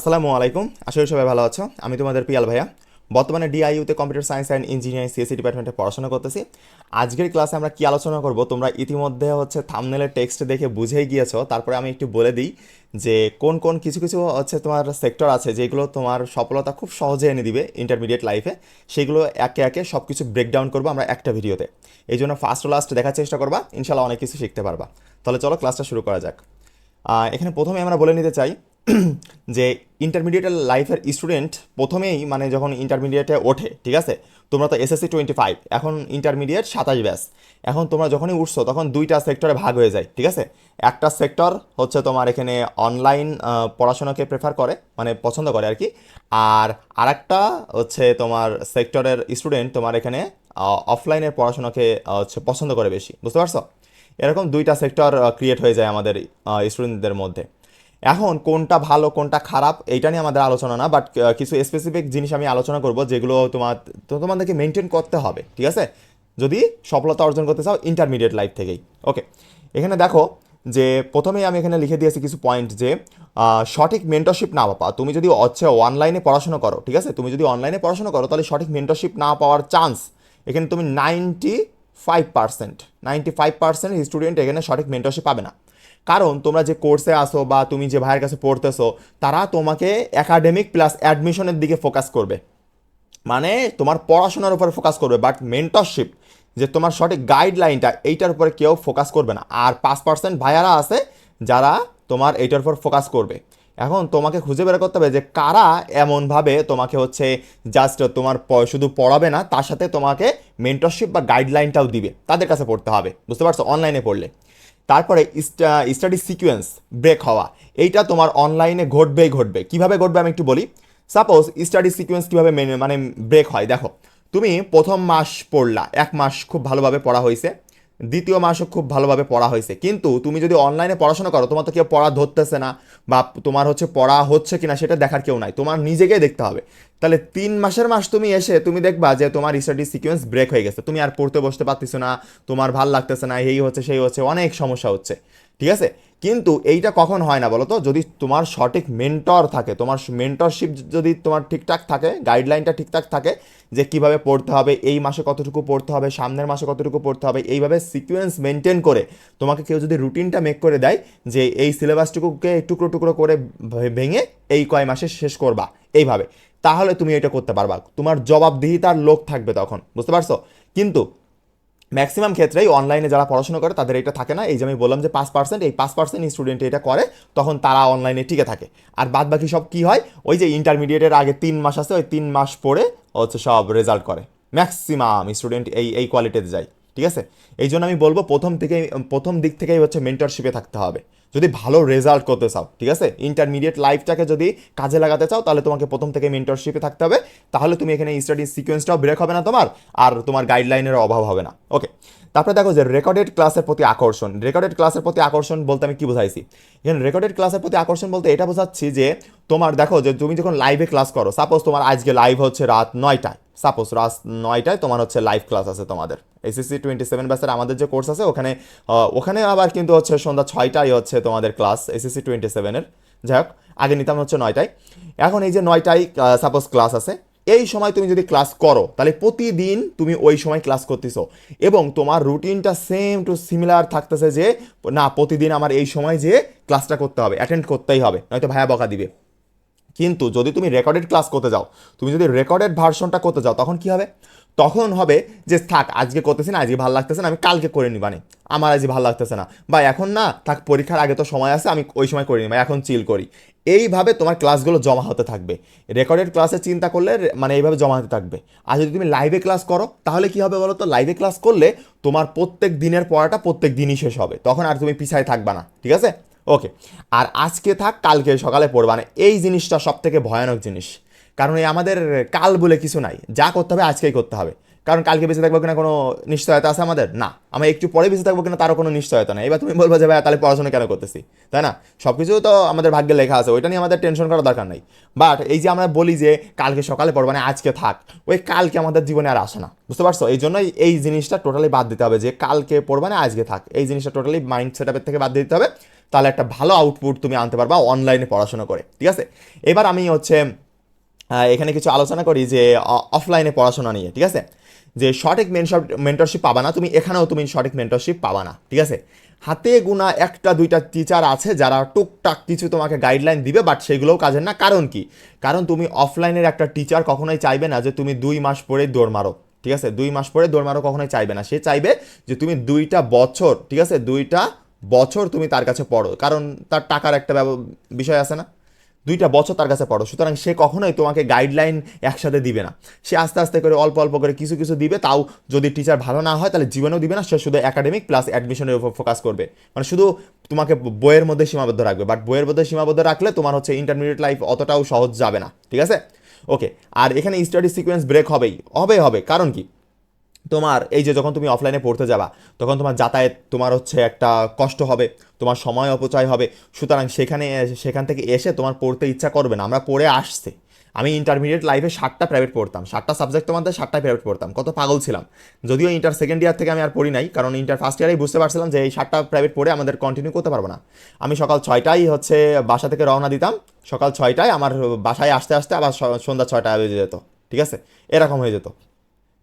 আসসালামু আলাইকুম। করি সবাই ভালো আছো। আমি তোমাদের পিয়াল ভাইয়া। বর্তমানে ডিআইইউতে computer science and engineering CSC ডিপার্টমেন্টে পড়াশোনা করতেছি। আজকের ক্লাসে আমরা কি আলোচনা করব? তোমরা ইতিমধ্যে হচ্ছে থামনেলের টেক্সট দেখে বুঝেই গিয়েছো। তারপরে আমি একটু বলে দিই যে কোন কোন কিছু কিছু হচ্ছে তোমার সেক্টর আছে যেগুলো তোমার সফলতা খুব সহজে এনে দিবে ইন্টারমিডিয়েট লাইফে সেগুলো একে একে সব কিছু ব্রেকডাউন করব আমরা একটা ভিডিওতে এই জন্য ফার্স্ট ও লাস্ট দেখার চেষ্টা করবা ইনশাল্লাহ অনেক কিছু শিখতে পারবা। তাহলে চলো ক্লাসটা শুরু করা যাক। এখানে প্রথমে আমরা বলে নিতে চাই যে ইন্টারমিডিয়েট লাইফের স্টুডেন্ট প্রথমেই মানে যখন ইন্টারমিডিয়েটে ওঠে, ঠিক আছে? তোমরা তো এসএসসি টোয়েন্টি ফাইভ এখন ইন্টারমিডিয়েট সাতাশ ব্যাস। এখন তোমরা যখনই উঠছো, তখন দুইটা সেক্টরে ভাগ হয়ে যায়, ঠিক আছে? একটা সেক্টর হচ্ছে তোমার এখানে অনলাইন পড়াশোনাকে প্রেফার করে মানে পছন্দ করে আর কি আর আরেকটা হচ্ছে তোমার সেক্টরের স্টুডেন্ট তোমার এখানে অফলাইনের পড়াশোনাকে হচ্ছে পছন্দ করে বেশি, বুঝতে পারছ? এরকম দুইটা সেক্টর ক্রিয়েট হয়ে যায় আমাদের স্টুডেন্টদের মধ্যে। এখন কোনটা ভালো, কোনটা খারাপ, এইটা নিয়ে আমাদের আলোচনা না বাট কিছু স্পেসিফিক জিনিস আমি আলোচনা করব যেগুলো তোমার তোমাদেরকে মেনটেন করতে হবে, ঠিক আছে? যদি সফলতা অর্জন করতে চাও ইন্টারমিডিয়েট লাইফ থেকেই ওকে এখানে দেখো যে প্রথমেই আমি এখানে লিখে দিয়েছি কিছু পয়েন্ট যে সঠিক মেন্টরশিপ না পাওয়া, তুমি যদি হচ্ছে অনলাইনে পড়াশোনা করো, ঠিক আছে? তুমি যদি অনলাইনে পড়াশোনা করো, তাহলে সঠিক মেন্টরশিপ না পাওয়ার চান্স এখানে তুমি ninety five percent ninety five percent student এখানে সঠিক মেন্টরশিপ পাবে না। কারণ তোমরা যে কোর্সে আসো বা তুমি যে ভাইয়ের কাছে পড়তেছো, তারা তোমাকে একাডেমিক প্লাস অ্যাডমিশনের দিকে ফোকাস করবে। মানে তোমার পড়াশোনার উপর ফোকাস করবে বাট মেন্টরশিপ যে তোমার সঠিক গাইডলাইনটা এইটার উপরে কেউ ফোকাস করবে না। আর পাঁচ পার্সেন্ট ভাইয়ারা আছে যারা তোমার এইটার উপর ফোকাস করবে। এখন তোমাকে খুঁজে বের করতে হবে যে কারা এমনভাবে তোমাকে হচ্ছে জাস্ট তোমার শুধু পড়াবে না, তার সাথে তোমাকে মেন্টরশিপ বা গাইডলাইনটাও দিবে। তাদের কাছে পড়তে হবে, বুঝতে পারছ? অনলাইনে পড়লে। তারপরে স্টাডি সিকুয়েন্স ব্রেক হওয়া। এইটা তোমার অনলাইনে ঘটবেই ঘটবে। কীভাবে ঘটবে আমি একটু বলি? সাপোজ স্টাডি সিকোয়েন্স কীভাবে মেনে- মানে ব্রেক হয়, দেখো। তুমি প্রথম মাস পড়লা, এক মাস খুব ভালোভাবে পড়া হয়েছে। দ্বিতীয় মাসও খুব ভালোভাবে পড়া হয়েছে। কিন্তু তুমি যদি অনলাইনে পড়াশোনা করো, তোমার তো কেউ পড়া ধরতেছে না বা তোমার হচ্ছে পড়া হচ্ছে কিনা সেটা দেখার কেউ নাই। তোমার নিজেকেই দেখতে হবে। তাহলে তিন মাসের মাস তুমি এসে তুমি দেখবা যে তোমার স্টাডি সিকোয়েন্স ব্রেক হয়ে গেছে। তুমি আর পড়তে বসতে পারতেছো না, তোমার ভালো লাগতেছে না, এই হচ্ছে, সেই হচ্ছে, অনেক সমস্যা হচ্ছে। ঠিক আছে? কিন্তু এইটা কখন হয় না বলো তো যদি তোমার সঠিক মেন্টর থাকে, তোমার মেন্টরশিপ যদি তোমার ঠিকঠাক থাকে গাইডলাইনটা ঠিকঠাক থাকে, যে কীভাবে পড়তে হবে, এই মাসে কতটুকু পড়তে হবে, সামনের মাসে কতটুকু পড়তে হবে, এইভাবে সিকোয়েন্স মেনটেন করে তোমাকে কেউ যদি রুটিনটা মেক করে দেয়, যে এই সিলেবাসটুকুকে টুকরো টুকরো করে ভেঙে এই কয় মাসে শেষ করবা, এইভাবে, তাহলে তুমি এটা করতে পারবা। তোমার জবাবদিহিতার লোক থাকবে তখন, বুঝতে পারছ? কিন্তু ম্যাক্সিমাম ক্ষেত্রেই অনলাইনে যারা পড়াশোনা করে, তাদের এটা থাকে না। এই যে আমি বললাম যে পাঁচ পার্সেন্ট এই পাঁচ পার্সেন্ট স্টুডেন্ট এটা করে, তখন তারা অনলাইনে টিকে থাকে। আর বাদ বাকি সব কী হয়? ওই যে ইন্টারমিডিয়েটের আগে তিন মাস আছে, ওই তিন মাস পরে হচ্ছে সব রেজাল্ট করে। ম্যাক্সিমাম স্টুডেন্ট এই এই কোয়ালিটিতে যায়, ঠিক আছে? এই জন্য আমি বলব প্রথম থেকে, প্রথম দিক থেকেই হচ্ছে মেন্টরশিপে থাকতে হবে। যদি ভালো রেজাল্ট করতে চাও, ঠিক আছে? ইন্টারমিডিয়েট লাইফটাকে যদি কাজে লাগাতে চাও, তাহলে তোমাকে প্রথম থেকে মেন্টরশিপে থাকতে হবে। তাহলে তুমি এখানে স্টাডি সিকোয়েন্সটাও ব্রেক হবে না তোমার, আর তোমার গাইডলাইনের অভাব হবে না। ওকে তারপরে দেখো যে রেকর্ডেড ক্লাসের প্রতি আকর্ষণ। রেকর্ডেড ক্লাসের প্রতি আকর্ষণ বলতে আমি কি বোঝাইছি? এখানে রেকর্ডেড ক্লাসের প্রতি আকর্ষণ বলতে এটা বোঝাচ্ছি যে তোমার, দেখো যে তুমি যখন লাইভে ক্লাস করো সাপোজ তোমার আজকে লাইভ হচ্ছে রাত নয়টায়। সাপোজ রাত নয়টায় তোমার হচ্ছে লাইভ ক্লাস আছে তোমাদের। এসএসসি টোয়েন্টি সেভেন ব্যাসের আমাদের যে কোর্স আছে, ওখানে ওখানে আবার কিন্তু হচ্ছে সন্ধ্যা ছয়টায় হচ্ছে তোমাদের ক্লাস এসএসসি টোয়েন্টি সেভেনের যাই হোক, আগে নিতাম হচ্ছে নয়টায়। এখন এই যে নয়টায় সাপোজ ক্লাস আছে, এই সময় তুমি যদি ক্লাস করো, তাহলে প্রতিদিন তুমি ওই সময় ক্লাস করতেছো। এবং তোমার রুটিনটা সেম টু সিমিলার থাকতেছে যে, না, প্রতিদিন আমার এই সময় যে ক্লাসটা করতে হবে অ্যাটেন্ড করতেই হবে, নয়তো ভায়া বকা দিবে। কিন্তু যদি তুমি রেকর্ডেড ক্লাস করতে যাও, তুমি যদি রেকর্ডেড ভার্সনটা করতে যাও, তখন কি হবে? তখন হবে যে, থাক, আজকে করতেছি না, আজকে ভালো লাগতেছে না, আমি কালকে করে নিবানি আমার আজকে ভালো লাগতেছে না। বা, এখন না, থাক, পরীক্ষার আগে তো সময় আছে, আমি ওই সময় করে নিই এখন চিল করি। এইভাবে তোমার ক্লাসগুলো জমা হতে থাকবে। রেকর্ডেড ক্লাসে চিন্তা করলে মানে এইভাবে জমা হতে থাকবে। আর যদি তুমি লাইভে ক্লাস করো, তাহলে কি হবে বলো তো লাইভে ক্লাস করলে তোমার প্রত্যেক দিনের পড়াটা প্রত্যেক দিনই শেষ হবে। তখন আর তুমি পিছায় থাকবা না, ঠিক আছে? ওকে আর আজকে থাক, কালকে সকালে পড়বা। না এই জিনিসটা সব থেকে ভয়ানক জিনিস। কারণ এই আমাদের কাল বলে কিছু নাই। যা করতে হবে আজকেই করতে হবে। কারণ কালকে বেঁচে থাকব কিনা কোনো নিশ্চয়তা আছে আমাদের? না। আমরা একটু পরে বেঁচে থাকব কিনা তারও কোনো নিশ্চয়তা নেই। এবার তুমি বলব যে ভাই তাহলে পড়াশোনা কেন করতেছি? তাই না? সব কিছু তো আমাদের ভাগ্যে লেখা আছে। ওইটা নিয়ে আমাদের টেনশন করার দরকার নেই। বাট এই যে আমরা বলি যে, কালকে সকালে পড়ব মানে আজকে থাক, ওই কালকে আমাদের জীবনে আর আসে না। বুঝতে পারছ? এই জন্যই এই জিনিসটা টোটালি বাদ দিতে হবে যে, কালকে পড়বে না, আজকে থাক। এই জিনিসটা টোটালি মাইন্ড সেট থেকে বাদ দিতে হবে। তাহলে একটা ভালো আউটপুট তুমি আনতে পারবা অনলাইনে পড়াশোনা করে। ঠিক আছে? এবার আমি হচ্ছে এখানে কিছু আলোচনা করি যে অফলাইনে পড়াশোনা নিয়ে। ঠিক আছে? যে সঠিক মেন্টরশিপ পাবা না, তুমি এখানেও তুমি সঠিক মেন্টরশিপ পাবা না, ঠিক আছে? হাতে গোনা একটা, দুইটা টিচার আছে যারা টুকটাক কিছু তোমাকে গাইডলাইন দিবে বাট সেগুলোও কাজের না। কারণ কি? কারণ তুমি অফলাইনের একটা টিচার কখনোই চাইবে না যে তুমি দুই মাস পরে দৌড় মারো, ঠিক আছে? দুই মাস পরে দৌড় মারো কখনোই চাইবে না। সে চাইবে যে তুমি দুইটা বছর, ঠিক আছে? দুইটা বছর তুমি তার কাছে পড়ো, কারণ তার টাকার একটা বিষয় আছে না? দুইটা বছর তার কাছে পড়ো। সুতরাং সে কখনোই তোমাকে গাইডলাইন একসাথে দিবে না। সে আস্তে আস্তে করে, অল্প অল্প করে কিছু কিছু দিবে, তাও যদি টিচার ভালো না হয়, তাহলে জীবনেও দিবে না, সে শুধু একাডেমিক প্লাস অ্যাডমিশনের উপর ফোকাস করবে। মানে শুধু তোমাকে বইয়ের মধ্যে সীমাবদ্ধ রাখবে বাট বইয়ের মধ্যে সীমাবদ্ধ রাখলে তোমার হচ্ছে ইন্টারমিডিয়েট লাইফ অতটাও সহজ যাবে না। ঠিক আছে? ওকে আর এখানে স্টাডি সিকোয়েন্স ব্রেক হবেই হবে হবে। কারণ কি? তোমার, এই যে যখন তুমি অফলাইনে পড়তে যাবা, তখন তোমার যাতায়াত তোমার হচ্ছে একটা কষ্ট হবে, তোমার সময় অপচয় হবে। সুতরাং সেখানে, সেখান থেকে এসে তোমার পড়তে ইচ্ছা করবে না। আমরা পড়ে আসছে। আমি ইন্টারমিডিয়েট লাইফে সাতটা প্রাইভেট পড়তাম। সাতটা সাবজেক্ট মধ্যে সাতটাই প্রাইভেট পড়তাম। কত পাগল ছিলাম। যদিও ইন্টার সেকেন্ড ইয়ার থেকে আমি আর পড়ি নাই, কারণ ইন্টার ফার্স্ট ইয়ারেই বুঝতে পারছিলাম যে এই সাতটা প্রাইভেট পড়ে আমাদের কন্টিনিউ করতে পারব না। আমি সকাল ছয়টায় হচ্ছে বাসা থেকে রওনা দিতাম। সকাল ছয়টায় আমার বাসায় আসতে আসতে আবার সন্ধ্যা ছয়টায় বেজে যেত। ঠিক আছে? এরকম হয়ে যেত।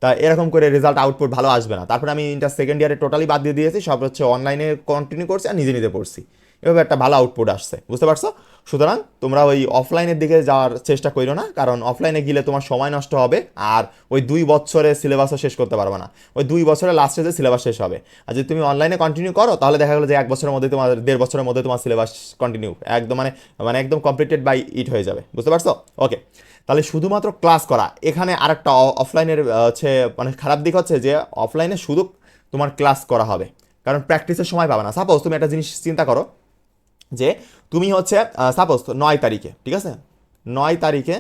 তা এরকম করে রেজাল্ট আউটপুট ভালো আসবে না। তারপরে আমি ইন্টার সেকেন্ড ইয়ারে টোটালি বাদ দিয়ে দিয়েছি, সব হচ্ছে অনলাইনে কন্টিনিউ করছি আর নিজে নিজে পড়ছি। এভাবে একটা ভালো আউটপুট আসছে, বুঝতে পারছ? সুতরাং তোমরা ওই অফলাইনের দিকে যাওয়ার চেষ্টা করো না, কারণ অফলাইনে গেলে তোমার সময় নষ্ট হবে আর ওই দুই বছরে সিলেবাসও শেষ করতে পারবে না। ওই দুই বছরে লাস্টে যে সিলেবাস শেষ হবে। আর যদি তুমি অনলাইনে কন্টিনিউ করো, তাহলে দেখা গেলো যে এক বছরের মধ্যে তোমার, দেড় বছরের মধ্যে তোমার সিলেবাস কন্টিনিউ একদম মানে মানে একদম কমপ্লিটেড বাই ইট হয়ে যাবে, বুঝতে পারছ? ওকে তাহলে শুধুমাত্র ক্লাস করা। এখানে আরেকটা অফলাইনের হচ্ছে মানে খারাপ দিক হচ্ছে যে অফলাইনে শুধু তোমার ক্লাস করা হবে। কারণ প্র্যাকটিসের সময় পাবে না। সাপোজ তুমি একটা জিনিস চিন্তা করো যে, তুমি হচ্ছে সাপোজ নয় তারিখে, ঠিক আছে? নয় তারিখে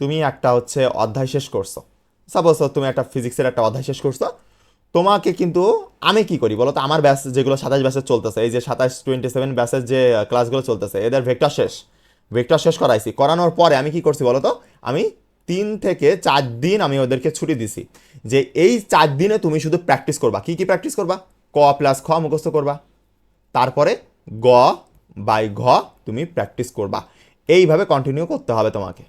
তুমি একটা হচ্ছে অধ্যায় শেষ করছ। সাপোজ তুমি একটা ফিজিক্সের একটা অধ্যায় শেষ করছ। তোমাকে কিন্তু আমি কি করি বলো তো আমার ব্যাস যেগুলো সাতাশ ব্যাসের চলতেছে, এই যে সাতাশ টোয়েন্টি সেভেন ব্যাসের যে ক্লাসগুলো চলতেছে, এদের ভেক্টর শেষ। ভেক্টর শেষ করাইছি। করানোর পরে আমি কি করছি বলো তো আমি তিন থেকে চার দিন আমি ওদেরকে ছুটি দিছি। যে এই চার দিনে তুমি শুধু প্র্যাকটিস করবা। কি কি প্র্যাকটিস করবা? ক প্লাস খ মুখস্থ করবা। তারপরে গ বাই ঘ তুমি প্র্যাকটিস করবা। এইভাবে কন্টিনিউ করতে হবে তোমাকে।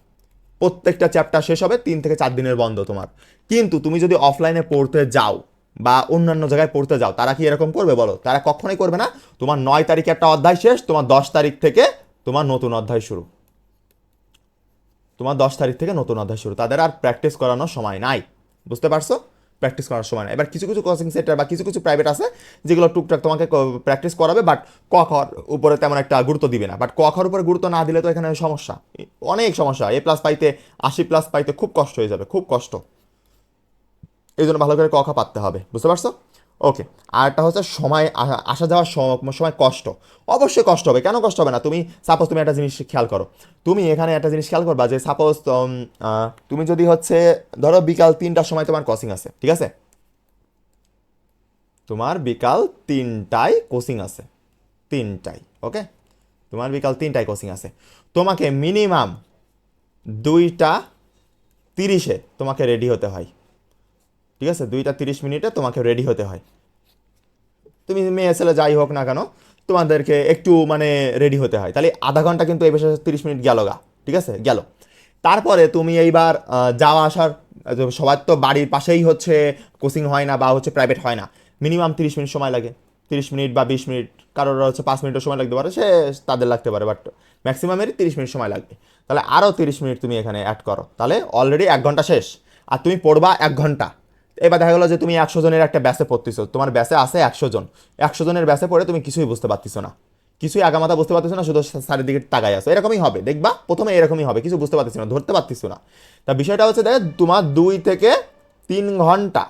প্রত্যেকটা চ্যাপ্টার শেষ হবে, তিন থেকে চার দিনের বন্ধ তোমার। কিন্তু তুমি যদি অফলাইনে পড়তে যাও বা অন্যান্য জায়গায় পড়তে যাও, তারা কি এরকম করবে বলো? তারা কখনোই করবে না। তোমার নয় তারিখে একটা অধ্যায় শেষ, তোমার দশ তারিখ থেকে তোমার নতুন অধ্যায় শুরু। তোমার দশ তারিখ থেকে নতুন অধ্যায় শুরু। তাদের আর প্র্যাকটিস করানোর সময় নাই। বুঝতে পারছ? প্র্যাকটিস করার সময় নাই। এবার কিছু কিছু কোচিং সেন্টার বা কিছু কিছু প্রাইভেট আছে যেগুলো টুকটাক তোমাকে প্র্যাকটিস করাবে বাট ক খর উপরে তেমন একটা গুরুত্ব দিবে না। বাট ক উপরে গুরুত্ব না দিলে তো এখানে সমস্যা। অনেক সমস্যা। এ প্লাস পাইতে, আশি প্লাস পাইতে খুব কষ্ট হয়ে যাবে। খুব কষ্ট। এই জন্য ভালো করে ক খ পাততে হবে। বুঝতে পারছ? ওকে আর একটা হচ্ছে সময় আসা যাওয়ার সময় কষ্ট। অবশ্যই কষ্ট হবে। কেন কষ্ট হবে না? তুমি সাপোজ তুমি একটা জিনিস খেয়াল করো। তুমি এখানে একটা জিনিস খেয়াল করবা যে সাপোজ তুমি যদি হচ্ছে, ধরো বিকাল তিনটার সময় তোমার কোচিং আছে, ঠিক আছে? তোমার বিকাল তিনটায় কোচিং আছে। তিনটায় ওকে তোমার বিকাল তিনটায় কোচিং আছে। তোমাকে মিনিমাম দুইটা তিরিশে তোমাকে রেডি হতে হয়। ঠিক আছে? দুইটা তিরিশ মিনিটে তোমাকে রেডি হতে হয়। তুমি মেয়ে ছেলে যাই হোক না কেন, তোমাদেরকে একটু মানে রেডি হতে হয়। তাহলে আধা ঘণ্টা কিন্তু এই বিষয়ে তিরিশ মিনিট গেল গা, ঠিক আছে? গেল। তারপরে তুমি এইবার যাওয়া আসার সবার তো বাড়ির পাশেই হচ্ছে কোচিং হয় না বা হচ্ছে প্রাইভেট হয় না। মিনিমাম তিরিশ মিনিট সময় লাগে। তিরিশ মিনিট বা বিশ মিনিট, কারোর হচ্ছে পাঁচ মিনিটের সময় লাগতে পারে, সে তাদের লাগতে পারে বাট ম্যাক্সিমামেরই তিরিশ মিনিট সময় লাগবে। তাহলে আরও তিরিশ মিনিট তুমি এখানে অ্যাড করো। তাহলে অলরেডি এক ঘণ্টা শেষ। আর তুমি পড়বা এক ঘণ্টা। এবার দেখা গেলো যে তুমি একশো জনের একটা ব্যাসে পড়তেছো। তোমার ব্যাসে আছে একশো জন। একশো জনের ব্যাসে পড়ে তুমি কিছুই বুঝতে পারতেছো না। কিছুই আগামাতা বুঝতে পারতেছো না, শুধু সারের দিকে তাকাই আসো এরকমই হবে, দেখবা? প্রথমে এরকমই হবে, কিছু বুঝতে পারতেছো না, ধরতে পারতেছো না। তা বিষয়টা হচ্ছে দেখ, তোমার দুই থেকে তিন ঘণ্টা,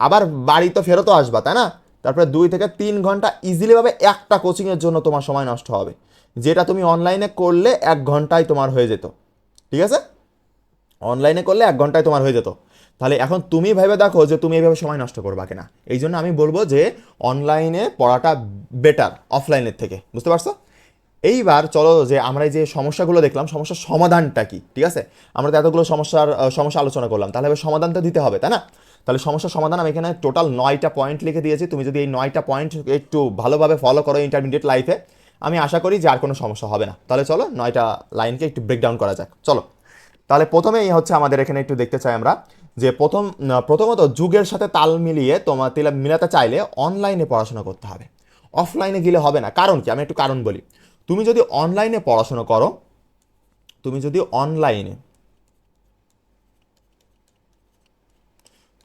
আবার বাড়ি তো ফেরতও আসবা, তাই না? তারপরে দুই থেকে তিন ঘণ্টা ইজিলিভাবে একটা কোচিংয়ের জন্য তোমার সময় নষ্ট হবে। যেটা তুমি অনলাইনে করলে এক ঘন্টায় তোমার হয়ে যেত। ঠিক আছে? অনলাইনে করলে এক ঘন্টায় তোমার হয়ে যেত। তাহলে এখন তুমি ভেবে দেখো যে তুমি এইভাবে সময় নষ্ট করবা কিনা। এই জন্য আমি বলব যে অনলাইনে পড়াটা বেটার অফলাইনের থেকে। বুঝতে পারছ? এইবার চলো যে আমরা যে সমস্যাগুলো দেখলাম, সমস্যার সমাধানটা কি, ঠিক আছে? আমরা তো এতগুলো সমস্যার সমস্যা আলোচনা করলাম। তাহলে এবার সমাধানটা দিতে হবে, তাই না? তাহলে সমস্যার সমাধান আমি এখানে টোটাল নয়টা পয়েন্ট লিখে দিয়েছি। তুমি যদি এই নয়টা পয়েন্ট একটু ভালোভাবে ফলো করো ইন্টারমিডিয়েট লাইফে আমি আশা করি যে আর কোনো সমস্যা হবে না। তাহলে চলো নয়টা লাইনকে একটু ব্রেকডাউন করা যাক। চলো। তাহলে প্রথমেই হচ্ছে আমাদের এখানে একটু দেখতে চাই আমরা। যে প্রথম প্রথমত যুগের সাথে তাল মিলিয়ে তোমার তিলা, মিলাতে চাইলে অনলাইনে পড়াশোনা করতে হবে। অফলাইনে গেলে হবে না। কারণ কি? আমি একটু কারণ বলি। তুমি যদি অনলাইনে পড়াশোনা করো, তুমি যদি অনলাইনে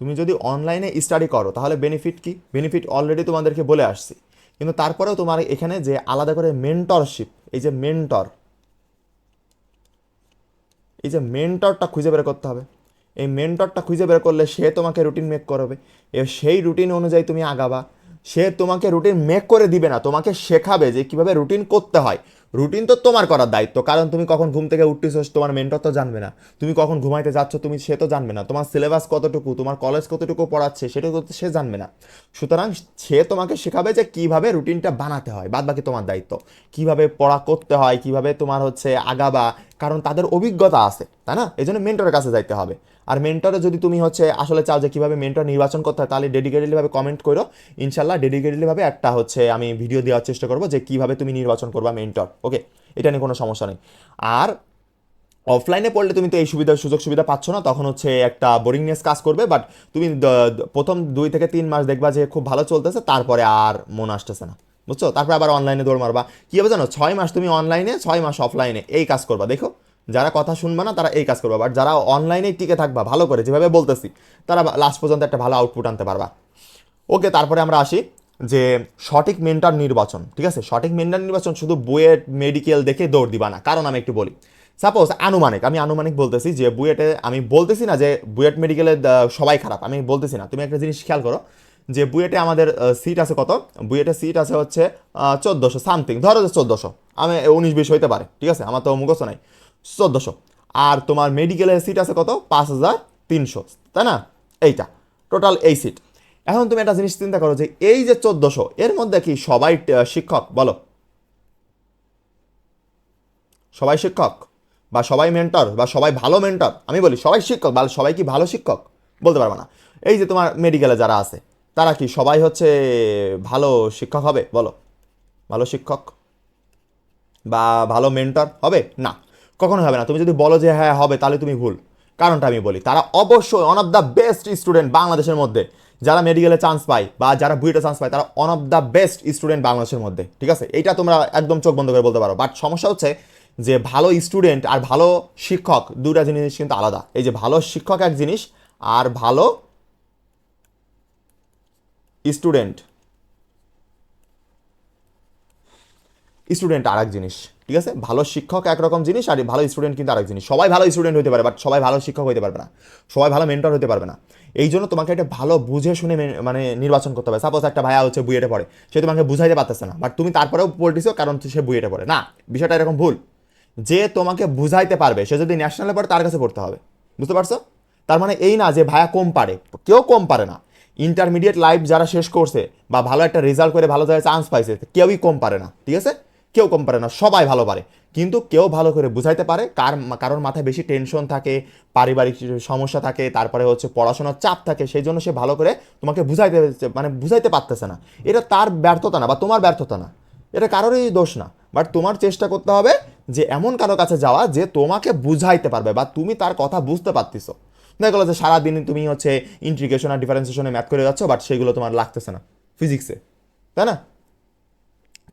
তুমি যদি অনলাইনে স্টাডি করো, তাহলে বেনিফিট কি? বেনিফিট অলরেডি তোমাদেরকে বলে আসছি। কিন্তু তারপরেও তোমার এখানে যে আলাদা করে মেন্টরশিপ এই যে মেন্টর এই যে মেন্টরটা খুঁজে বের করতে হবে। এই মেন্টরটা খুঁজে বের করলে সে তোমাকে রুটিন মেক করবে। সেই রুটিন অনুযায়ী তুমি আগাবা। সে তোমাকে রুটিন মেক করে দিবে না, তোমাকে শেখাবে যে কীভাবে রুটিন করতে হয়। রুটিন তো তোমার করার দায়িত্ব, কারণ তুমি কখন ঘুম থেকে উঠতেছো তোমার মেন্টর তো জানবে না। তুমি কখন ঘুমাইতে যাচ্ছ তুমি সে তো জানবে না। তোমার সিলেবাস কতটুকু, তোমার কলেজ কতটুকু পড়াচ্ছে সেটা তো সে জানবে না। সুতরাং সে তোমাকে শেখাবে যে কীভাবে রুটিনটা বানাতে হয় বাদ বাকি তোমার দায়িত্ব। কীভাবে পড়া করতে হয়, কীভাবে তোমার হচ্ছে আগাবা কারণ তাদের অভিজ্ঞতা আছে, তাই না? এই জন্য মেন্টরের কাছে যাইতে হবে। আর মেন্টরে যদি তুমি হচ্ছে আসলে চাও যে কীভাবে মেন্টর নির্বাচন করতে হয়, তাহলে ডেডিকেটেডলিভাবে কমেন্ট করো। ইনশাল্লাহ ডেডিকেটেডলিভাবে একটা হচ্ছে আমি ভিডিও দেওয়ার চেষ্টা করব যে কীভাবে তুমি নির্বাচন করবা মেন্টর ওকে এটা নিয়ে কোনো সমস্যা নেই। আর অফলাইনে পড়লে তুমি তো এই সুবিধা, সুযোগ সুবিধা পাচ্ছ না, তখন হচ্ছে একটা বোরিংনেস কাজ করবে বাট তুমি প্রথম দুই থেকে তিন মাস দেখবা যে খুব ভালো চলতেছে, তারপরে আর মন আসতেছে না। বুঝছ? তারপরে আবার অনলাইনে দৌড় মারবা। কী হবে জানো? ছয় মাস তুমি অনলাইনে ছয় মাস অফলাইনে এই কাজ করবা। দেখো, যারা কথা শুনবা না, তারা এই কাজ করবা। বাট যারা অনলাইনে টিকে থাকবা, ভালো করে, যেভাবে বলতেছি, তারা লাস্ট পর্যন্ত একটা ভালো আউটপুট আনতে পারবা। ওকে তারপরে আমরা আসি যে সঠিক মেন্টার নির্বাচন, ঠিক আছে? সঠিক মেন্টার নির্বাচন শুধু বুয়েট মেডিকেল দেখে দৌড় দিবা না। কারণ আমি একটু বলি সাপোজ আনুমানিক, আমি আনুমানিক বলতেছি যে বুয়েটে, আমি বলতেছি না যে বুয়েট মেডিকেলে সবাই খারাপ। আমি বলতেছি না। তুমি একটা জিনিস খেয়াল করো যে বুয়েটে আমাদের সিট আছে কত? বুয়েটে সিট আছে হচ্ছে চোদ্দোশো সামথিং ধরো যে চোদ্দোশো। আমি উনিশ বিশ হইতে পারে, ঠিক আছে? আমার তো মুখস্থ নাই। চোদ্দোশো। আর তোমার মেডিকেলের সিট আছে কত? পাঁচ হাজার তিনশো। তাই না? এইটা। টোটাল এই সিট এখন তুমি একটা জিনিস চিন্তা করো যে এই যে চোদ্দোশো, এর মধ্যে কি সবাই শিক্ষক? বলো। সবাই শিক্ষক? বা সবাই মেন্টর বা সবাই ভালো মেন্টর আমি বলি সবাই শিক্ষক, বা সবাই কি ভালো শিক্ষক? বলতে পারব না। এই যে তোমার মেডিকেলে যারা আছে তারা কি সবাই হচ্ছে ভালো শিক্ষক হবে? বলো। ভালো শিক্ষক? বা ভালো মেন্টর হবে? না। কখনো হবে না। তুমি যদি বলো যে হ্যাঁ হবে, তাহলে তুমি ভুল। কারণটা আমি বলি, তারা অবশ্যই one of the best student বাংলাদেশের মধ্যে। যারা মেডিকেলে চান্স পায় বা যারা বুয়েটে চান্স পায়, তারা one of the best student বাংলাদেশের মধ্যে। ঠিক আছে? এটা তোমরা একদম চোখ বন্ধ করে বলতে পারো। বাট সমস্যা হচ্ছে যে ভালো স্টুডেন্ট আর ভালো শিক্ষক দুটা জিনিস কিন্তু আলাদা। এই যে ভালো শিক্ষক এক জিনিস আর ভালো স্টুডেন্ট। স্টুডেন্ট আরেক জিনিস, ঠিক আছে? ভালো শিক্ষক একরকম জিনিস আর ভালো স্টুডেন্ট কিন্তু আরেক জিনিস। সবাই ভালো স্টুডেন্ট হতে পারে বাট সবাই ভালো শিক্ষক হতে পারবে না। সবাই ভালো মেন্টর হতে পারবে না। এই জন্য তোমাকে একটা ভালো বুঝে শুনে মানে নির্বাচন করতে হবে। সাপোজ একটা ভাইয়া হচ্ছে বুয়েটে পড়ে, সে তোমাকে বুঝাইতে পারতেছে না বাট তুমি তারপরেও পড়তেছো কারণ সে বুয়েটে পড়ে। না, বিষয়টা এরকম ভুল। যে তোমাকে বুঝাইতে পারবে, সে যদি ন্যাশনালে পড়ে তার কাছে পড়তে হবে। বুঝতে পারছ? তার মানে এই না যে ভাইয়া কম পারে। কেউ কম পারে না। ইন্টারমিডিয়েট লাইফ যারা শেষ করছে বা ভালো একটা রেজাল্ট করে ভালো জায়গায় চান্স পাইছে, কেউই কম পারে না, ঠিক আছে? কেউ কম পারে না, সবাই ভালো পারে। কিন্তু কেউ ভালো করে বুঝাইতে পারে, কার কারোর মাথায় বেশি টেনশন থাকে, পারিবারিক সমস্যা থাকে, তারপরে হচ্ছে পড়াশোনার চাপ থাকে, সেই জন্য সে ভালো করে তোমাকে বুঝাইতে মানে বুঝাইতে পারতেছে না। এটা তার ব্যর্থতা না বা তোমার ব্যর্থতা না, এটা কারোরই দোষ না। বাট তোমার চেষ্টা করতে হবে যে এমন কারও কাছে যাওয়া যে তোমাকে বুঝাইতে পারবে বা তুমি তার কথা বুঝতে পারতেছো। দেখা গেলো যে সারাদিন তুমি হচ্ছে ইন্টিগ্রেশন আর ডিফারেন্সিয়েশনে ম্যাথ করে যাচ্ছ বাট সেগুলো তোমার লাগতেছে না ফিজিক্সে তাই না?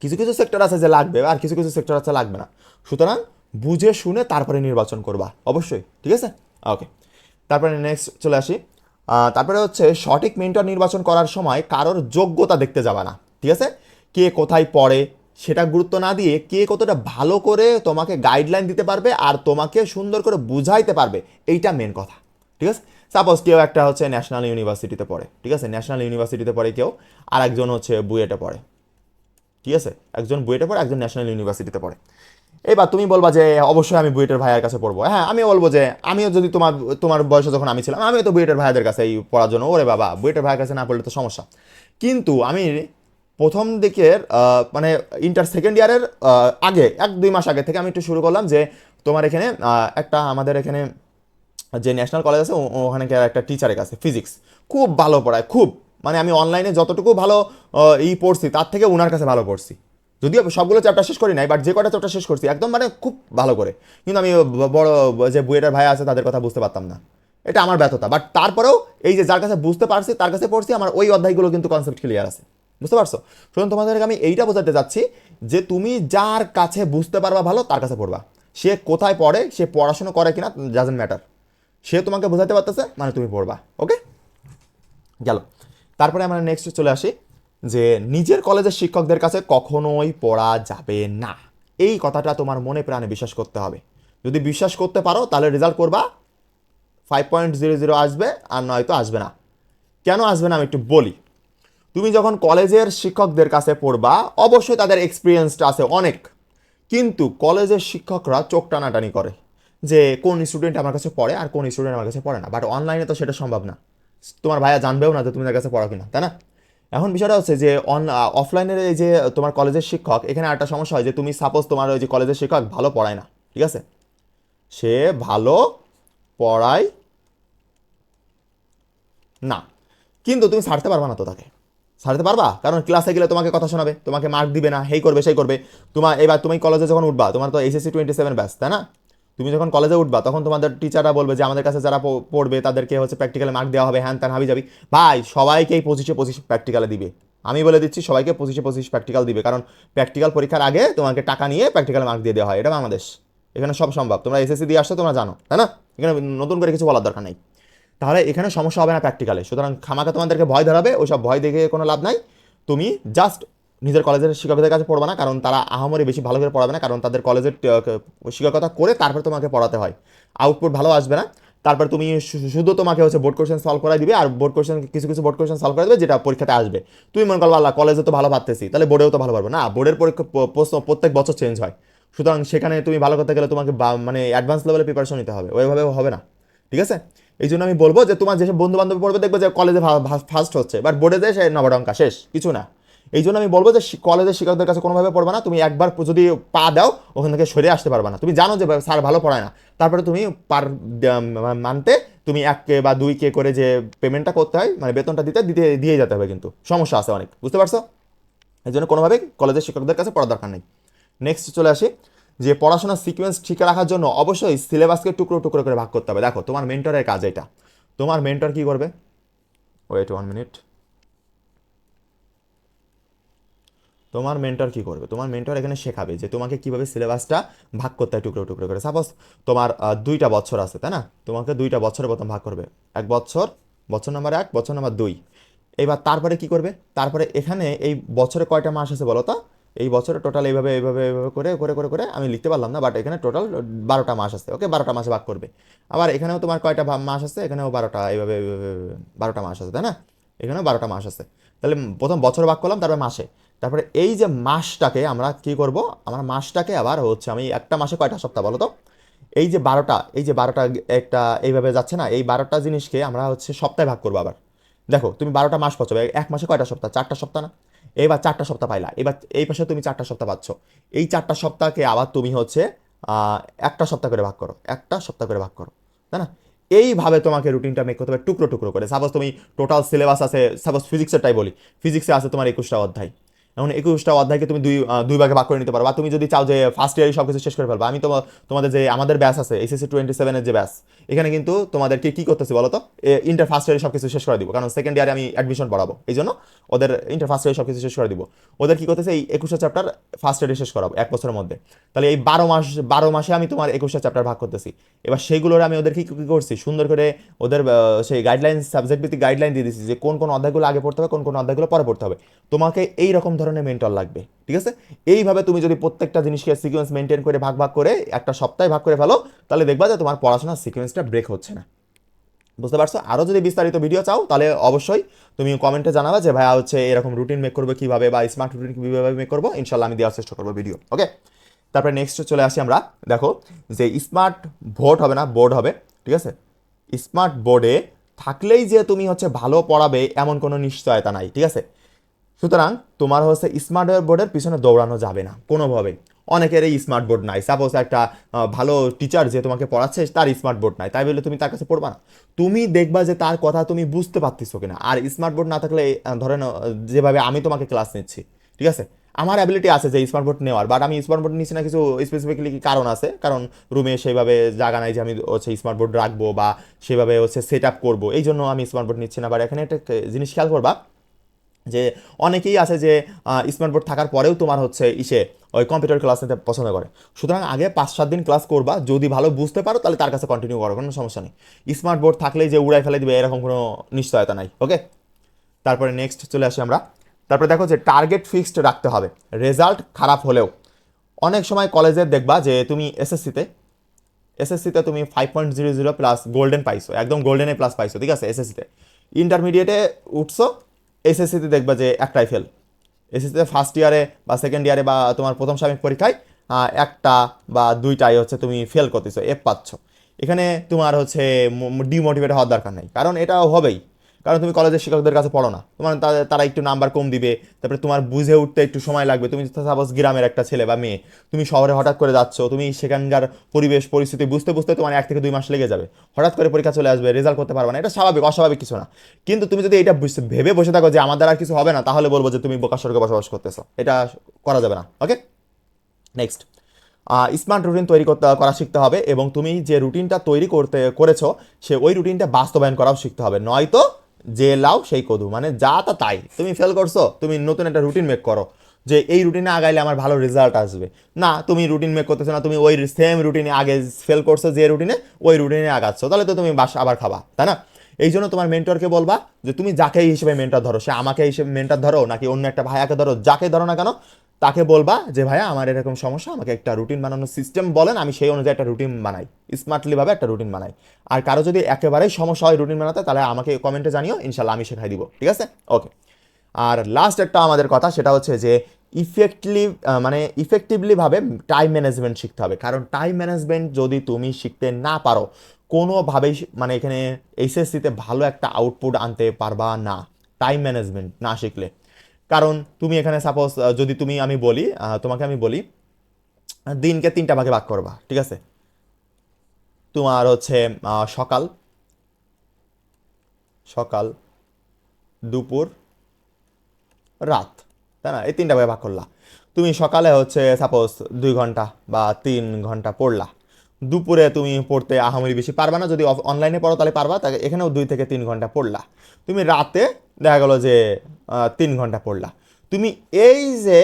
কিছু কিছু সেক্টর আছে যে লাগবে, আর কিছু কিছু সেক্টর আছে লাগবে না। সুতরাং বুঝে শুনে তারপরে নির্বাচন করবা, অবশ্যই, ঠিক আছে? ওকে তারপরে নেক্সট চলে আসি। তারপরে হচ্ছে সঠিক মেন্টর নির্বাচন করার সময় কারোর যোগ্যতা দেখতে যাবা না, ঠিক আছে? কে কোথায় পড়ে, সেটা গুরুত্ব না দিয়ে কে কতটা ভালো করে তোমাকে গাইডলাইন দিতে পারবে আর তোমাকে সুন্দর করে বুঝাইতে পারবে, এইটা মেন কথা। ঠিক আছে? সাপোজ কেউ একটা হচ্ছে ন্যাশনাল ইউনিভার্সিটিতে পড়ে, ঠিক আছে? ন্যাশনাল ইউনিভার্সিটিতে পড়ে কেউ আর একজন হচ্ছে বুয়েটে পড়ে, ঠিক আছে? একজন বুয়েটে পড়ে, একজন ন্যাশনাল ইউনিভার্সিটিতে পড়ে। এবার তুমি বলবা যে, অবশ্যই আমি বুয়েটের ভাইয়ের কাছে পড়ব। হ্যাঁ আমিও বলব যে, আমিও যদি তোমার তোমার বয়সে যখন আমি ছিলাম, আমিও তো বুয়েটের ভাইয়াদের কাছে পড়ার জন্য, ওরে বাবা, বুয়েটের ভাইয়ের কাছে না পড়লে তো সমস্যা। কিন্তু আমি প্রথম দিকের মানে ইন্টার সেকেন্ড ইয়ারের আগে, এক দুই মাস আগে থেকে আমি একটু শুরু করলাম যে, তোমার এখানে একটা আমাদের এখানে যে ন্যাশনাল কলেজ আছে ওখানে একটা টিচারের কাছে ফিজিক্স খুব ভালো পড়ায়, খুব। মানে আমি অনলাইনে যতটুকু ভালো ই পড়ছি, তার থেকে ওনার কাছে ভালো পড়ছি। যদিও সবগুলো চ্যাপ্টার শেষ করি নাই বাট যে কটা চ্যাপ্টার শেষ করছি, একদম মানে খুব ভালো করে। কিন্তু আমি বড়, যে বুয়েটার ভাই আছে, তাদের কথা বুঝতে পারতাম না। এটা আমার ব্যর্থতা বাট তারপরেও এই যে যার কাছে বুঝতে পারছি, তার কাছে পড়ছি, আমার ওই অধ্যায়গুলো কিন্তু কনসেপ্ট ক্লিয়ার আছে। বুঝতে পারছ? শুনুন তোমাদেরকে আমি এইটা বোঝাতে যাচ্ছি যে তুমি যার কাছে বুঝতে পারবা ভালো, তার কাছে পড়বা। সে কোথায় পড়ে, সে পড়াশুনো করে কিনা ডাজেন্ট ম্যাটার সে তোমাকে বোঝাতে পারতেছে মানে তুমি পড়বা ওকে গেল। তারপরে আমরা নেক্সট চলে আসি, যে নিজের কলেজের শিক্ষকদের কাছে কখনোই পড়া যাবে না। এই কথাটা তোমার মনে প্রাণে বিশ্বাস করতে হবে। যদি বিশ্বাস করতে পারো, তাহলে রেজাল্ট করবা ফাইভ পয়েন্ট জিরো জিরো আসবে, আর নয়তো আসবে না। কেন আসবে না আমি একটু বলি। তুমি যখন কলেজের শিক্ষকদের কাছে পড়বা, অবশ্যই তাদের এক্সপিরিয়েন্সটা আছে অনেক। কিন্তু কলেজের শিক্ষকরা চোখ টানাটানি করে। যে কোন স্টুডেন্ট আমার কাছে পড়ে আর কোন স্টুডেন্ট আমার কাছে পড়ে না। বাট অনলাইনে তো সেটা সম্ভব না। তোমার ভাইয়া জানবেও না যে তুমি তার কাছে পড়ো কিনা, তাই না? এখন বিষয়টা হচ্ছে যে অন অফলাইনের এই যে তোমার কলেজের শিক্ষক, এখানে একটা সমস্যা হয় যে তুমি সাপোজ তোমার ওই যে কলেজের শিক্ষক ভালো পড়ায় না, ঠিক আছে? সে ভালো পড়ায় না। কিন্তু তুমি ছাড়তে পারবা না তো তাকে। ছাড়তে পারবা? কারণ ক্লাসে গেলে তোমাকে কথা শোনাবে, তোমাকে মার্ক দিবে না, হেই করবে, সেই করবে। তোমার এবার তুমি কলেজে যখন উঠবা, তোমার তো এসএসসি টোয়েন্টি সেভেন ব্যাস তাই না? তুমি যখন কলেজে উঠবা, তখন তোমাদের টিচাররা বলবে যে, আমাদের কাছে যারা পড়বে, তাদেরকে হচ্ছে প্র্যাকটিক্যালে মার্ক দেওয়া হবে। হ্যান ত্যান, হাবি যাবি ভাই সবাইকেই পঁচিশে পঁচিশ প্র্যাকটিক্যালে দিবে। আমি বলে দিচ্ছি, সবাইকে পঁচিশে পঁচিশ প্র্যাকটিক্যাল দিবে। কারণ প্র্যাকটিক্যাল পরীক্ষার আগে তোমাকে টাকা নিয়ে প্র্যাকটিক্যাল মার্ক দিয়ে দেওয়া হয়। এটা বাংলাদেশ। এখানে সব সম্ভব। তোমরা এসএসসি দিয়ে আসছো, তোমরা জানো, তাই না? এখানে নতুন করে কিছু বলার দরকার নেই। তাহলে এখানে সমস্যা হবে না প্র্যাকটিক্যালে সুতরাং খামাকা তোমাদেরকে ভয় ধরাবে, ওইসব ভয় দেখে কোনো লাভ নাই। তুমি জাস্ট নিজের কলেজের শিক্ষকদের কাছে পড়বে না, কারণ তারা আহামরি বেশি ভালো করে পড়াবে না, কারণ তাদের কলেজের শিক্ষকতা করে তারপরে তোমাকে পড়াতে হয়। আউটপুট ভালো আসবে না। তারপর তুমি শুধু তোমাকে হচ্ছে বোর্ড কোশ্চেন সলভ করাই দিবে, আর বোর্ড কোশ্চেন কিছু কিছু বোর্ড কোশ্চেন সলভ করে দেবে, যেটা পরীক্ষাতে আসবে। তুমি মনে করো আল্লাহ কলেজে তো ভালো পারতেছি, তাহলে বোর্ডেও তো ভালো পারবে। না বোর্ডের পরীক্ষা প্রশ্ন প্রত্যেক বছর চেঞ্জ হয়। সুতরাং সেখানে তুমি ভালো করতে গেলে তোমাকে মানে অ্যাডভান্স লেভেলে প্রিপারেশন নিতে হবে। ওইভাবে হবে না। ঠিক আছে? এই জন্য আমি বলব যে, তোমার যেসব বন্ধু বান্ধব পড়বে, দেখবে যে কলেজে ফার্স্ট হচ্ছে। বাট বোর্ডে যে সে নবডঙ্কা, শেষ, কিছু না। এই জন্য আমি বলব যে কলেজের শিক্ষকদের কাছে কোনোভাবে পড়বে না। তুমি একবার যদি পা দাও, ওখান থেকে সরে আসতে পারবে না। তুমি জানো যে স্যার ভালো পড়ায় না। তারপরে তুমি পার মানতে তুমি এক কে বা দুই কে করে যে পেমেন্টটা করতে হয় মানে বেতনটা দিতে দিতে, দিয়ে যেতে হবে কিন্তু। সমস্যা আছে অনেক। বুঝতে পারছ? এই জন্য কোনোভাবেই কলেজের শিক্ষকদের কাছে পড়ার দরকার নেই। নেক্সট চলে আসি। যে পড়াশোনার সিকোয়েন্স ঠিক রাখার জন্য অবশ্যই সিলেবাসকে টুকরো টুকরো করে ভাগ করতে হবে। দেখো, তোমার মেন্টরের কাজ এটা। তোমার মেন্টর কি করবে? ওয়েট ওয়ান মিনিট তোমার মেন্টর কি করবে? তোমার মেন্টর এখানে শেখাবে যে তোমাকে কীভাবে সিলেবাসটা ভাগ করতে হয় টুকরো টুকরো করে। সাপোজ তোমার দুইটা বছর আছে, তাই না? তোমাকে দুইটা বছরের প্রথম ভাগ করবে। এক বছর বছর নাম্বার এক, বছর নাম্বার দুই। এবার তারপরে কি করবে? তারপরে এখানে এই বছরে কয়টা মাস আছে বলো তো? এই বছরে টোটাল এইভাবে এইভাবে এইভাবে করে করে করে করে আমি লিখতে পারলাম না বাট এখানে টোটাল বারোটা মাস আছে ওকে বারোটা মাসে ভাগ করবে। আবার এখানেও তোমার কয়টা মাস আছে? এখানেও বারোটা এইভাবে, বারোটা মাস আছে, তাই না? এখানেও বারোটা মাস আছে। তাহলে প্রথম বছর ভাগ করলাম, তারপরে মাসে। তারপরে এই যে মাসটাকে আমরা কি করব? আমরা মাসটাকে আবার হচ্ছে আমি একটা মাসে কয়টা সপ্তাহ বলো তো এই যে বারোটা, এই যে বারোটা একটা এইভাবে যাচ্ছে না, এই বারোটা জিনিসকে আমরা হচ্ছে সপ্তাহে ভাগ করব আবার। দেখো, তুমি বারোটা মাস পাচ্ছ, এক মাসে কয়টা সপ্তাহ? চারটা সপ্তাহ না? এবার চারটা সপ্তাহ পাইলা, এবার এই পাশে তুমি চারটা সপ্তাহ পাচ্ছ। এই চারটা সপ্তাহকে আবার তুমি হচ্ছে একটা সপ্তাহ করে ভাগ করো, একটা সপ্তাহ করে ভাগ করো, তাই না? এইভাবে তোমাকে রুটিনটা মেক করতে হবে, টুকরো টুকরো করে। সাপোজ তুমি টোটাল সিলেবাস আছে সাপোজ ফিজিক্সেরটাই বলি ফিজিক্সে আছে তোমার একুশটা অধ্যায়। এখন একুশটা অধ্যায়কে তুমি দুই দুই ভাগে ভাগ করে নিতে পারো। বা তুমি যদি চাও যে ফার্স্ট ইয়ারই সব কিছু শেষ করে ফেলবা, আমি তো তোমাদের যে আমাদের ব্যাচ আছে এসএসসি টোয়েন্টি সেভেনের যে ব্যাচ এখানে কিন্তু তোমাদেরকে কি করতেছি বলো তো ইন্টার ফার্স্ট ইয়ারে সব কিছু শেষ করে দিব, কারণ সেকেন্ড ইয়ারে আমি অ্যাডমিশন পড়াবো এই জন্য ওদের ইন্টার ফার্স্ট ইয়ারে সব কিছু শেষ করে দিব। ওদের কি করতেছে, এই একুশটা চ্যাপ্টার ফার্স্ট ইয়ারে শেষ করাবো, এক বছরের মধ্যে। তাহলে এই বারো মাস, বারো মাসে আমি তোমার একুশটা চ্যাপ্টার ভাগ করতেছি। এবার সেইগুলোর আমি ওদের কি কি করছি? সুন্দর করে ওদের সেই গাইডলাইন সাবজেক্ট ভিত্তিক গাইডলাইন দিয়ে দিচ্ছি যে কোন কোন অধ্যায়গুলো আগে পড়তে হবে, কোন কোন অধ্যায়গুলো পরে পড়তে হবে। তোমাকে এই রকম ধরনের মেন্টর লাগবে, ঠিক আছে? এইভাবে তুমি যদি প্রত্যেকটা জিনিসকে সিকোয়েন্স মেনটেন করে ভাগ ভাগ করে একটা সপ্তাহে ভাগ করে ফেলো, তাহলে দেখবা যে তোমার পড়াশোনার সিকোয়েন্সটা ব্রেক হচ্ছে না। বুঝতে পারছ? আরও যদি বিস্তারিত ভিডিও চাও, তাহলে অবশ্যই তুমি কমেন্টে জানাবে যে, ভাইয়া, হচ্ছে এরকম রুটিন মেক করব কীভাবে বা স্মার্ট রুটিন কীভাবে মেক করব? ইনশাল্লাহ আমি দেওয়ার চেষ্টা করব ভিডিও ওকে তারপরে নেক্সট চলে আসি আমরা। দেখো, যে স্মার্ট ভোট হবে না বোর্ড হবে, ঠিক আছে? স্মার্ট বোর্ডে থাকলেই যে তুমি হচ্ছে ভালো পড়াবে এমন কোনো নিশ্চয়তা নাই, ঠিক আছে? সুতরাং তোমার হচ্ছে স্মার্ট বোর্ডের পিছনে দৌড়ানো যাবে না কোনোভাবেই অনেকের এই স্মার্ট বোর্ড নাই। সাপোজ একটা ভালো টিচার যে তোমাকে পড়াচ্ছে, তার স্মার্ট বোর্ড নাই। তাই বলে তুমি তার কাছে পড়বা না। তুমি দেখবা যে তার কথা তুমি বুঝতে পারতেছো কিনা। আর স্মার্ট বোর্ড না থাকলে ধরেন যেভাবে আমি তোমাকে ক্লাস নিচ্ছি, ঠিক আছে? আমার অ্যাবিলিটি আছে যে স্মার্ট বোর্ড নেওয়ার বাট আমি স্মার্ট বোর্ড নিচ্ছি না কিছু স্পেসিফিকলি কারণ আছে? কারণ রুমে সেইভাবে জায়গা নাই যে আমি হচ্ছে স্মার্ট বোর্ড রাখব বা সেভাবে হচ্ছে সেট আপ করব। এই জন্য আমি স্মার্ট বোর্ড নিচ্ছি না। বাট এখানে একটা জিনিস খেয়াল করবা যে অনেকেই আছে যে স্মার্ট বোর্ড থাকার পরেও তোমার হচ্ছে ইসে ওই কম্পিউটার ক্লাস নিতে পছন্দ করে। সুতরাং আগে পাঁচ, সাত দিন ক্লাস করবা, যদি ভালো বুঝতে পারো, তাহলে তার কাছে কন্টিনিউ করো, কোনো সমস্যা নেই। স্মার্ট বোর্ড থাকলেই যে উড়াই ফেলে দিবে, এরকম কোনো নিশ্চয়তা নাই ওকে তারপরে নেক্সট চলে আসি আমরা। তারপরে দেখো যে টার্গেট ফিক্সড রাখতে হবে। রেজাল্ট খারাপ হলেও। অনেক সময় কলেজে দেখবা যে তুমি এসএসসিতে এসএসসিতে তুমি five point zero zero plus golden পাইছো, একদম গোল্ডেনে প্লাস পাইছো, ঠিক আছে? এসএসসিতে ইন্টারমিডিয়েটে উঠছো এসএসসিতে দেখবা যে একটাই ফেল এসএসসিতে ফার্স্ট ইয়ারে বা সেকেন্ড ইয়ারে বা তোমার প্রথম সাময়িক পরীক্ষায় একটা বা দুইটাই হচ্ছে তুমি ফেল করতেছো এফ পাচ্ছ। এখানে তোমার হচ্ছে ডিমোটিভেট হওয়ার দরকার নেই। কারণ এটা হবেই। কারণ তুমি কলেজের শিক্ষকদের কাছে পড়ো না। তোমার তারা একটু নাম্বার কম দিবে, তারপরে তোমার বুঝে উঠতে একটু সময় লাগবে। তুমি সাপোজ গ্রামের একটা ছেলে বা মেয়ে, তুমি শহরে হঠাৎ করে যাচ্ছ, তুমি সেখানকার পরিবেশ, পরিস্থিতি বুঝতে বুঝতে তোমার এক থেকে দুই মাস লেগে যাবে। হঠাৎ করে পরীক্ষা চলে আসবে রেজাল্ট করতে পারবে না। এটা স্বাভাবিক, অস্বাভাবিক কিছু না। কিন্তু তুমি যদি এটা ভেবে বসে থাকো যে আমার দ্বারা কিছু হবে না, তাহলে বলব যে তুমি বোকার বসবাস করতেছো। এটা করা যাবে না। ওকে নেক্সট স্মার্ট রুটিন তৈরি করতে করা শিখতে হবে এবং তুমি যে রুটিনটা তৈরি করতে করেছ, সে ওই রুটিনটা বাস্তবায়ন করাও শিখতে হবে। নয়তো যে লাও, সেই কদু। মানে যা তা তাই। তুমি ফেল করছ, তুমি নতুন একটা রুটিন মেক করো, যে এই রুটিনে আগাইলে আমার ভালো রেজাল্ট আসবে। না, তুমি রুটিন মেক করতেছো না, তুমি ওই সেম রুটিনে আগে ফেল করছ যে রুটিনে ওই রুটিনে আগাচ্ছ। তাহলে তো তুমি বাস আবার খাবা, তাই না? এই জন্য তোমার মেন্টরকে বলবা যে, তুমি যাকে হিসেবে মেন্টর ধরো, সে আমাকে হিসেবে মেন্টর ধরো, নাকি অন্য একটা ভাইয়াকে ধরো যাকে ধরো না কেন তাকে বলবা যে, ভাইয়া, আমার এরকম সমস্যা, আমাকে একটা রুটিন বানানোর সিস্টেম বলেন, আমি সেই অনুযায়ী একটা রুটিন বানাই। স্মার্টলিভাবে একটা রুটিন বানাই। আর কারও যদি একেবারেই সমস্যা হয় রুটিন বানাতে, তাহলে আমাকে কমেন্টে জানিও ইনশাল্লাহ আমি শেখাই দিব। ঠিক আছে? ওকে আর লাস্ট একটা আমাদের কথা, সেটা হচ্ছে যে ইফেক্টলি মানে ইফেক্টিভলিভাবে টাইম ম্যানেজমেন্ট শিখতে হবে। কারণ টাইম ম্যানেজমেন্ট যদি তুমি শিখতে না পারো, কোনোভাবেই মানে এখানে এইচএসসিতে ভালো একটা আউটপুট আনতে পারবা না। টাইম ম্যানেজমেন্ট না শিখলে। কারণ তুমি এখানে সাপোজ যদি তুমি আমি বলি তোমাকে আমি বলি, দিনকে তিনটা ভাগে ভাগ করবা, ঠিক আছে? তোমার হচ্ছে সকাল সকাল, দুপুর, রাত, তাই না? এই তিনটা ভাগে ভাগ করলা। তুমি সকালে হচ্ছে সাপোজ দুই ঘণ্টা বা তিন ঘণ্টা পড়লা। দুপুরে তুমি পড়তে আহামরি বেশি পারবা না, যদি অনলাইনে পড়ো তাহলে পারবা তাকে এখানেও দুই থেকে তিন ঘণ্টা পড়লা। তুমি রাতে দেখা গেলো যে তিন ঘণ্টা পড়লা। তুমি এই যে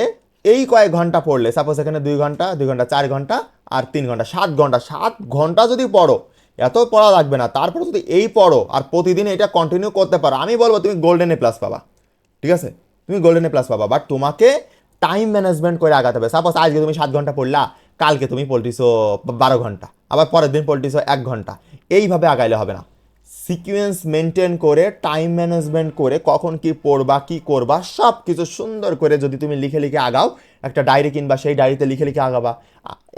এই কয়েক ঘণ্টা পড়লে সাপোজ এখানে দুই ঘণ্টা দুই ঘণ্টা, চার ঘণ্টা আর তিন ঘণ্টা, সাত ঘণ্টা সাত ঘণ্টা যদি পড়ো, এত পড়া লাগবে না। তারপর যদি এই পড়ো আর প্রতিদিন এটা কন্টিনিউ করতে পারো, আমি বলব তুমি গোল্ডেনে প্লাস পাবা। ঠিক আছে? তুমি গোল্ডেনে প্লাস পাবা। বাট তোমাকে টাইম ম্যানেজমেন্ট করে আগাতে হবে। সাপোজ আজকে তুমি সাত ঘণ্টা পড়লা, কালকে তুমি পল্টিছো বারো ঘণ্টা, আবার পরের দিন পল্টিছো এক ঘণ্টা। এইভাবে আগাইলে হবে না। সিকুয়েন্স মেনটেন করে টাইম ম্যানেজমেন্ট করে, কখন কি পড়বা, কি করবা সব কিছু সুন্দর করে যদি তুমি লিখে লিখে আগাও, একটা ডায়েরি কিনবা, সেই ডায়েরিতে লিখে লিখে আগাবা।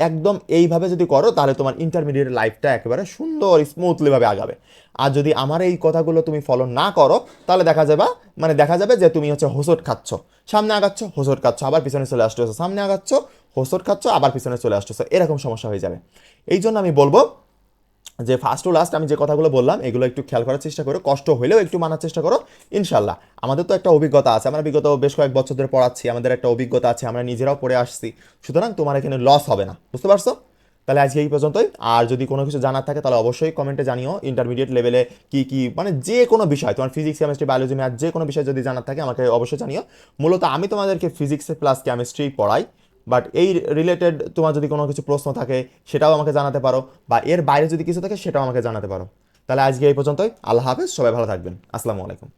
একদম এইভাবে যদি করো, তাহলে তোমার ইন্টারমিডিয়েট লাইফটা একেবারে সুন্দর স্মুথলিভাবে আগাবে। আর যদি আমার এই কথাগুলো তুমি ফলো না করো, তাহলে দেখা যাবে মানে দেখা যাবে যে তুমি হচ্ছে হোসট খাচ্ছ। সামনে আগাচ্ছ হোসট খাচ্ছ, আবার পিছনে চলে আসতেছো। সামনে আগাচ্ছ হোসট খাচ্ছ, আবার পিছনে চলে আসতেছো। এরকম সমস্যা হয়ে যাবে। এই জন্য আমি বলব যে ফার্স্ট টু লাস্ট আমি যে কথাগুলো বললাম, এগুলো একটু খেয়াল করার চেষ্টা করো, কষ্ট হলেও একটু মানার চেষ্টা করো, ইনশাল্লাহ। আমাদের তো একটা অভিজ্ঞতা আছে, আমরা বিগত বেশ কয়েক বছর ধরে পড়াচ্ছি, আমাদের একটা অভিজ্ঞতা আছে, আমরা নিজেরাও পড়ে আসছি। সুতরাং তোমার এখানে লস হবে না, বুঝতে পারছ? তাহলে আজকে এই পর্যন্তই। আর যদি কোনো কিছু জানার থাকে, তাহলে অবশ্যই কমেন্টে জানিও ইন্টারমিডিয়েট লেভেলে কি কি মানে যে কোনো বিষয়, তোমার ফিজিক্স কেমিস্ট্রি বায়োলজি ম্যাথ যে কোনো বিষয় যদি জানার থাকে, আমাকে অবশ্যই জানিও। মূলত আমি তোমাদেরকে ফিজিক্স প্লাস কেমিস্ট্রি পড়াই। বাট এই রিলেটেড তোমার যদি কোনো কিছু প্রশ্ন থাকে, সেটাও আমাকে জানাতে পারো। বা এর বাইরে যদি কিছু থাকে, সেটাও আমাকে জানাতে পারো। তাহলে আজকে এই পর্যন্তই। আল্লাহ হাফেজ, সবাই ভালো থাকবেন। আসসালামু আলাইকুম।